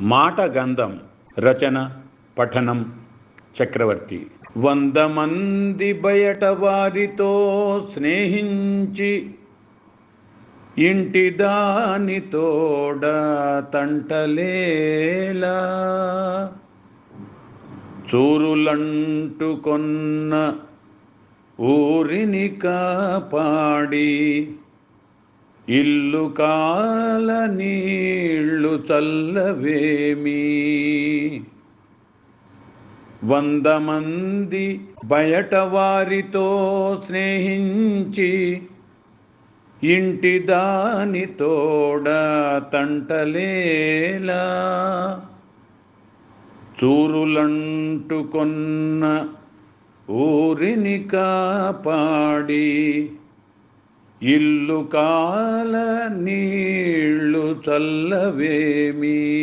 మాట గంధం రచన పఠనం చక్రవర్తి. వంద మంది బయట వారితో స్నేహించి ఇంటి దాని తోడ తంటలేలా. చూరులంటుకొన్న ఊరిని కాపాడి ఇల్లు కాల నీళ్ళు చల్లవేమి వంద మంది బయట వారితో స్నేహించి ఇంటి దాని తోడ తంటలేలా? చూరులంటుకొన్న ఊరిని కాపాడి ఇల్లు కాల నీళ్ళు చల్లవేమీ?